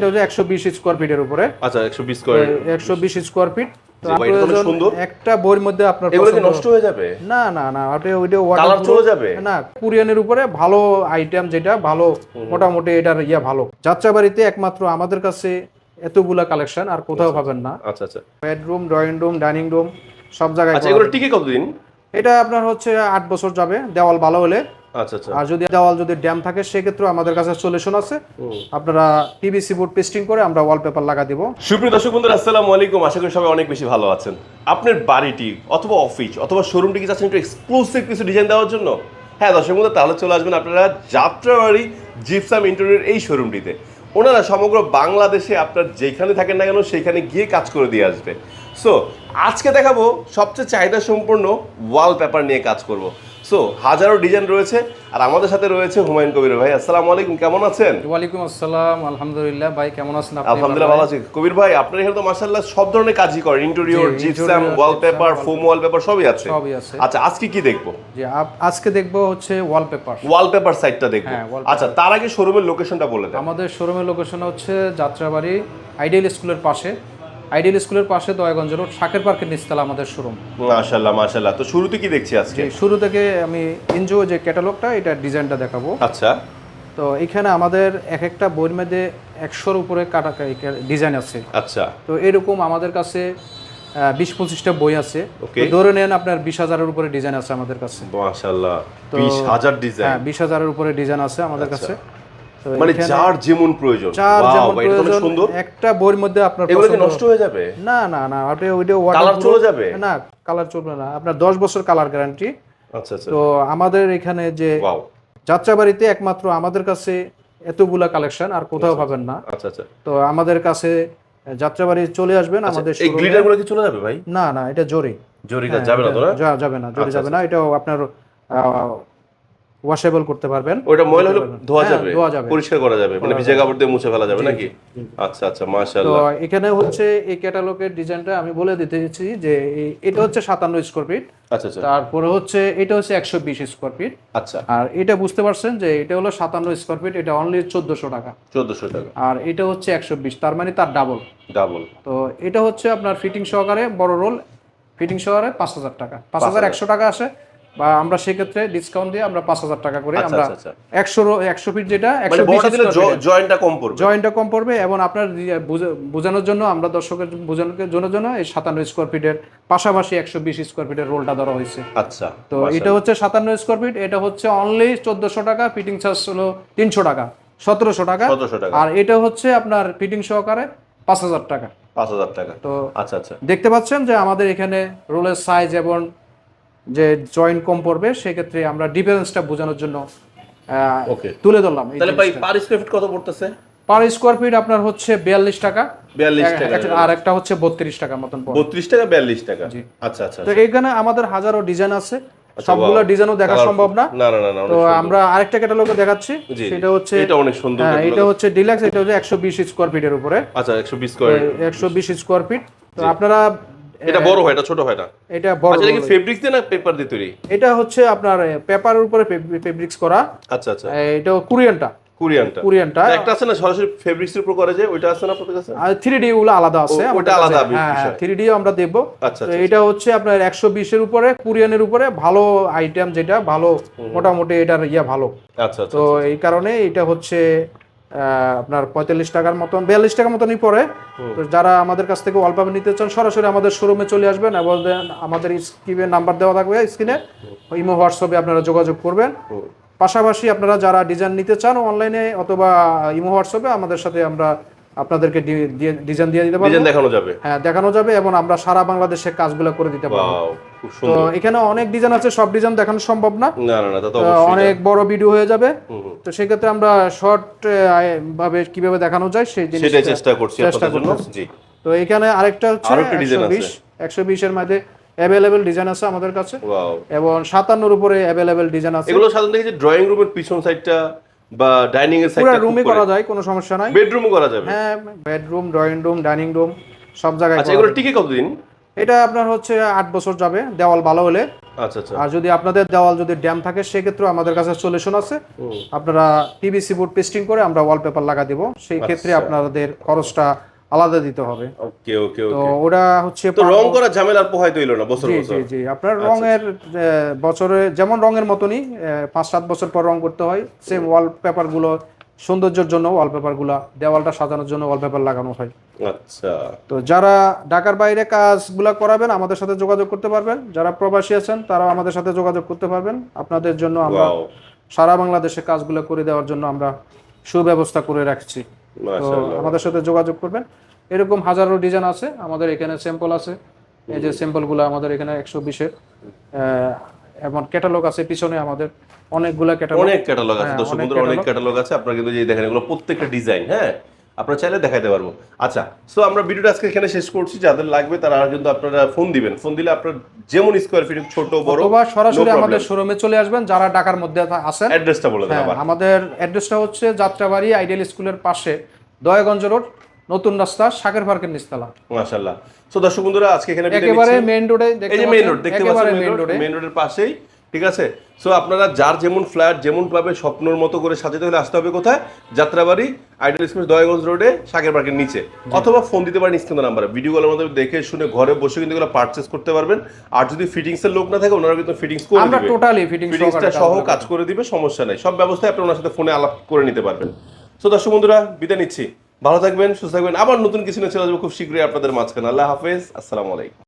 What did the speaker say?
এটা হচ্ছে একশো বিশ স্কোয়ার ফিটের উপরে। আচ্ছা একশো বিশ স্কোয়ার একশো বিশ স্কোয়ার ফিট। একটা বইয়ের মধ্যে আপনার নষ্ট হয়ে যাবে? না না না কালার চলে যাবে? না কুরিয়ানের উপরে ভালো আইটেম যেটা ভালো মোটামুটি এটার ইয়া ভালো। যাত্রাবাড়িতে একমাত্র আমাদের কাছে এতগুলা কালেকশন আর কোথাও পাবেন না। আচ্ছা আচ্ছা। Bedroom drawing room dining room সব জায়গায় আচ্ছা এগুলো টিকে কতদিন? এটা আপনার হচ্ছে আট বছর যাবে। দেওয়াল ভালো হলে আচ্ছা আচ্ছা আর যদি দেওয়াল যদি ড্যাম থাকে সেক্ষেত্রে আমাদের কাছে সলিউশন আছে। আপনারা পিভিসি বোর্ড পেস্টিং করে আমরা ওয়ালপেপার লাগা দিব। সুপ্রিয় দর্শক বন্ধুরা আসসালামু আলাইকুম। আশা করি সবাই অনেক বেশি ভালো আছেন। আপনার বাড়িটি অথবা অফিস অথবা শোরুমটি কি চাচ্ছেন একটু এক্সক্লুসিভ কিছু ডিজাইন দেওয়ার জন্য? হ্যাঁ দর্শক বন্ধু তাহলে চলে আসবেন আপনারা যাত্রাবাড়ি জিপসাম ইন্টারনেট এই শোরুমটিতে ওনারা সমগ্র বাংলাদেশে আপনার যেখানে থাকেন না কেন সেইখানে গিয়ে কাজ করে দিয়ে আসবে। সো আজকে দেখাবো সবচেয়ে চাহিদা সম্পূর্ণ ওয়ালপেপার নিয়ে কাজ করব। সো হাজারো ডিজাইন রয়েছে আর আমাদের সাথে রয়েছে হুমায়ুন কবির ভাই। আসসালামু আলাইকুম কেমন আছেন? ওয়ালাইকুম আসসালাম আলহামদুলিল্লাহ ভাই কেমন আছেন আপনি? আলহামদুলিল্লাহ ভালো আছি। কবির ভাই আপনার এখানে তো মাশাআল্লাহ সব ধরনের কাজই করেন। Interior gypsum wallpaper foam wallpaper সবই আছে। সবই আছে। আচ্ছা আজকে কি দেখব? যে আজকে দেখব হচ্ছে ওয়ালপেপার ওয়ালপেপার সাইডটা দেখব। আচ্ছা তার আগে শোরুমের লোকেশনটা বলে দেন। আমাদের শোরুমের লোকেশন হচ্ছে যাত্রাবাড়ি আইডিয়াল স্কুলের পাশে। আইডিয়াল স্কুলের পাশে দয়াগঞ্জ রোড শাকের পার্কের নিচতলা আমাদের শোরুম। মাশাআল্লাহ মাশাআল্লাহ তো শুরুতে কি দেখছি আজকে? শুরু থেকে আমি এনজিও যে ক্যাটালগটা এটা ডিজাইনটা দেখাবো। আচ্ছা। তো এখানে আমাদের এক একটা বইয়ের মধ্যে একশোর উপরে কাটা ডিজাইন আছে। আচ্ছা। তো এরকম আমাদের কাছে বিশ পঁচিশটা বই আছে. ধরে নেন আপনার বিশ হাজারের উপরে ডিজাইন আছে আমাদের কাছে। বিশ হাজার ডিজাইন। হ্যাঁ বিশ হাজারের উপরে ডিজাইন আছে আমাদের কাছে। তো মানে যার যেমন প্রয়োজন। যেমন প্রয়োজন, সুন্দর। একটা বইয়ের মধ্যে আপনার এগুলো নষ্ট হয়ে যাবে? না না না ওটা ওইটা কালার চলে যাবে? না কালার চলবে না। আপনার দশ বছর কালার গ্যারান্টি আচ্ছা আচ্ছা। তো আমাদের এখানে যে যাত্রাবাড়িতে একমাত্র আমাদের কাছে এতগুলা কালেকশন আর কোথাও পাবেন না। আচ্ছা। আচ্ছা তো আমাদের কাছে যাত্রাবাড়ি চলে আসবেন আমাদের এই showroom-এ। গুলো কি চলে যাবে ভাই? না না এটা জরি। জরিটা যাবে না তো যাবে না জরি যাবে না এটাও আপনার ওয়াশেবল করতে পারবেন। ওটা ময়লা হলে ধোয়া হ্যাঁ, যাবে। ধোয়া যাবে। পরিষ্কার করা যাবে। মানে ভিজে কাপড় দিয়ে মুছে ফেলা যাবে নাকি? আচ্ছা আচ্ছা মাশাআল্লাহ। তো এখানে হচ্ছে এই ক্যাটালগের ডিজাইনটা আমি বলে দিতেছি যে এটা হচ্ছে সাতান্ন স্কোয়ার ফিট আচ্ছা আচ্ছা। তারপরে হচ্ছে এটা হচ্ছে একশো বিশ স্কোয়ার ফিট আচ্ছা। আর এটা বুঝতে পারছেন যে এটা হলো সাতান্ন স্কোয়ার ফিট এটা অনলি চোদ্দশো টাকা। চোদ্দশো টাকা। আর এটা হচ্ছে একশো বিশ তার মানে তার ডাবল ডাবল তো এটা হচ্ছে আপনার ফিটিং সহকারে বড় রোল ফিটিং সহকারে পাঁচ হাজার টাকা। পাঁচ হাজার। একশো টাকা আসে। বা আমরা সেক্ষেত্রে ডিসকাউন্ট দিয়ে আমরা পাঁচ হাজার টাকা করে আচ্ছা, আমরা আচ্ছা, আচ্ছা। একশো একশো ফিট যেটা মানে একশো জয়েন্টটা কম পড়বে। জয়েন্টটা কম পড়বে এবং আপনার বোঝানোর জন্য আমরা দর্শকের বোঝানোর জন্য জন্য এই সাতান্ন স্কোয়ার ফিটের পাশাপাশি একশো বিশ স্কোয়ার ফিটের রোলটা ধরা হয়েছে। আচ্ছা তো এটা হচ্ছে সাতান্ন স্কোয়ার ফিট এটা হচ্ছে অনলি চোদ্দশো টাকা ফিটিং চার্জ হলো তিনশো টাকা সতেরোশো টাকা। আর এটা হচ্ছে আপনার ফিটিং সহকারে পাঁচ হাজার টাকা। পাঁচ হাজার টাকা। তো আচ্ছা আচ্ছা। দেখতে পাচ্ছেন যে আমাদের এখানে রোলের সাইজ এবং যে জয়েন্ট কম পড়বে সেক্ষেত্রে আমরা ডিফারেন্সটা বোঝানোর জন্য তুলে ধরলাম তাহলে ভাই পার স্কোয়ার ফিট কত পড়তেছে? পার স্কোয়ার ফিট আপনার হচ্ছে বিয়াল্লিশ টাকা। বিয়াল্লিশ টাকা। আর একটা হচ্ছে বত্রিশ টাকা মতন পড়ে। বত্রিশ টাকা বিয়াল্লিশ টাকা। আচ্ছা আচ্ছা তো এখানে আমাদের হাজারো ডিজাইন আছে। সবগুলো ডিজাইনও দেখা সম্ভব না। না না না না তো আমরা আরেকটা ক্যাটালগে দেখাচ্ছি। সেটা হচ্ছে এটা অনেক সুন্দর হ্যাঁ, এটা হচ্ছে ডিলাক্স এটা হচ্ছে একশো বিশ স্কোয়ার ফিটের উপরে। আচ্ছা একশো বিশ স্কোয়ার একশো বিশ স্কোয়ার ফিট তো আপনারা এটা বড় হয় এটা ছোট হয় না? এটা বড় আচ্ছা এটা কি ফেব্রিক দিয়ে না পেপার দিয়ে তৈরি? এটা হচ্ছে আপনার পেপারের উপরে ফেব্রিক্স করা। আচ্ছা আচ্ছা। এটা কোরিয়ানটা। কোরিয়ানটা। কোরিয়ানটা। একটা আছে না সরাসরি ফেব্রিক্স এর উপর করে যে ওইটা আছে না আপনাদের কাছে? আর থ্রি ডি গুলো আলাদা আছে ওটা আলাদা হ্যাঁ বিষয়। থ্রি ডিও আমরা দেখব। আচ্ছা তো এটা হচ্ছে আপনার একশো বিশের উপরে কোরিয়ানের উপরে ভালো আইটেম যেটা ভালো মোটামুটি এটার ইয়া ভালো। আচ্ছা আচ্ছা তো এই কারণে এটা হচ্ছে আপনার পঁয়তাল্লিশ টাকার মতন বিয়াল্লিশ টাকার মতনই পড়ে। তো যারা আমাদের কাছ থেকে ওয়ালপেপার নিতে চান সরাসরি আমাদের শোরুমে চলে আসবেন এবং আমাদের স্ক্রিনে নাম্বার দেওয়া থাকবে স্ক্রিনে ইমো হোয়াটসঅ্যাপে আপনারা যোগাযোগ করবেন। পাশাপাশি আপনারা যারা ডিজাইন নিতে চান অনলাইনে অথবা ইমো হোয়াটসঅ্যাপে আমাদের সাথে আমরা আপনাদেরকে ডিজাইন দিয়ে দিতে পারব। ডিজাইন দেখানো যাবে। হ্যাঁ দেখানো যাবে এবং আমরা সারা বাংলাদেশে কাজগুলো করে দিতে পারব। তো এখানে অনেক ডিজাইন আছে সব ডিজাইন দেখানো সম্ভব না। না না তা তো অনেক বড় ভিডিও হয়ে যাবে। তো সেক্ষেত্রে আমরা শর্ট ভাবে কীভাবে দেখানো যায় সেই জিনিসটা চেষ্টা করছি চেষ্টা আপনাদের জন্য। জি। তো এখানে আরেকটা হচ্ছে আরও একটা design একশো বিশ একশো বিশের মধ্যে অ্যাভেলেবেল ডিজাইন আছে আমাদের কাছে। এবং সাতান্নর উপরে অ্যাভেলেবেল ডিজাইন আছে। এগুলো সাধারণত যে ড্রয়িং রুমের পিছন সাইডটা বা ডাইনিং এর সাইডটা রুমে করা যায় কোনো সমস্যা নাই। বেডরুমও করা যাবে? হ্যাঁ bedroom drawing room dining room সব জায়গায় আচ্ছা এগুলো টিকে কতদিন? এটা আপনার হচ্ছে আট বছর যাবে দেওয়াল ভালো হলে। আচ্ছা আচ্ছা। আর যদি আপনাদের দেওয়াল যদি ড্যাম থাকে সেক্ষেত্রে আমাদের কাছে সলিউশন আছে। আপনারা পিভিসি বোর্ড পেস্টিং করে আমরা ওয়ালপেপার লাগা দিব। সেই ক্ষেত্রে আচ্ছা। আপনাদের খরচটা আলাদা দিতে হবে। ওকে ওকে তো ওকে। ওটা হচ্ছে তো রং করা ঝামেলা আর পোহাইতে হইল না বছর বছর। জি জি। আপনার রঙের আহ, বছরে যেমন রঙের মতনই পাঁচ সাত বছর পর রং করতে হয় সেম ওয়ালপেপারগুলো সৌন্দর্যের জন্য ওয়ালপেপারগুলা দেওয়ালটা সাজানোর জন্য ওয়ালপেপার লাগানো হয়। আচ্ছা। তো যারা ঢাকার বাইরে কাজগুলা করাবেন আমাদের সাথে যোগাযোগ করতে পারবেন। যারা প্রবাসী আছেন তারাও আমাদের সাথে যোগাযোগ করতে পারবেন। আপনাদের জন্য আমরা সারা বাংলাদেশে কাজগুলো করে দেওয়ার জন্য আমরা সুব্যবস্থা করে রাখছি। তো আমাদের সাথে যোগাযোগ করবেন। এরকম হাজারো ডিজাইন আছে আমাদের এখানে স্যাম্পল আছে। এই যে স্যাম্পলগুলো আমাদের এখানে একশো বিশের। এমন ক্যাটালগ আছে পিছনে আমাদের। অনেকগুলা ক্যাটালগ অনেক ক্যাটালগ আছে। হ্যাঁ, দর্শক বন্ধুরা অনেক ক্যাটালগ আছে। আপনারা কিন্তু যে দেখেন এগুলো প্রত্যেকটা ডিজাইন হ্যাঁ? আপনারা চাইলে দেখাইতে পারব। আচ্ছা সো আমরা ভিডিওটা আজকে এখানে শেষ করছি। যাদের লাগবে তারা কিন্তু আপনারা ফোন দিবেন। ফোন দিলে আপনার যেমন স্কোয়ার ফিট ছোট বড় অথবা সরাসরি আমাদের শোরুমে চলে আসবেন যারা ঢাকার মধ্যে আছেন। অ্যাড্রেসটা বলে দেন হ্যাঁ, আমাদের অ্যাড্রেসটা হচ্ছে যাত্রাবাড়ি আইডিয়াল স্কুলের পাশে দয়াগঞ্জ রোড নতুন রাস্তা শাকের পার্কের নিস্তালা মাশাআল্লাহ। সো দর্শক বন্ধুরা আজকে এখানে একেবারে মেইন রোডে এই যে মেইন রোড দেখতে পাচ্ছেন মেইন রোডে মেইন রোডের পাশেই ঠিক আছে? সো আপনারা যার যেমন ফ্ল্যাট যেমন পাবে স্বপ্নর মতো করে সাজাতে হলে আসতে হবে কোথায়? যাত্রাবাড়ি আইডিয়াল স্কুল দয়াগঞ্জ রোডে শাকের পার্কের নিচে। অথবা ফোন দিতে পারেন স্ক্রিন নাম্বারে। ভিডিও কলের মধ্যে দেখে শুনে ঘরে বসে কিন্তু এগুলো পারচেস করতে পারবেন। আর যদি ফিটিংস এর লোক না থাকে ওনারা কিন্তু ফিটিংস করে আমরা টোটালি ফিটিং ফিটিংসটা সহ কাজ করে দিবে সমস্যা নেই। সব ব্যবস্থায় আপনি ওনার সাথে ফোনে আলাপ করে নিতে পারবেন। সো দর্শক বন্ধুরা বিদায় নিচ্ছি। ভালো থাকবেন সুস্থ থাকবেন। আবার নতুন কিছু নিয়ে চলে আসব খুব শীঘ্রই আপনাদের মাঝখানে। আল্লাহ হাফেজ আসসালামু আলাইকুম।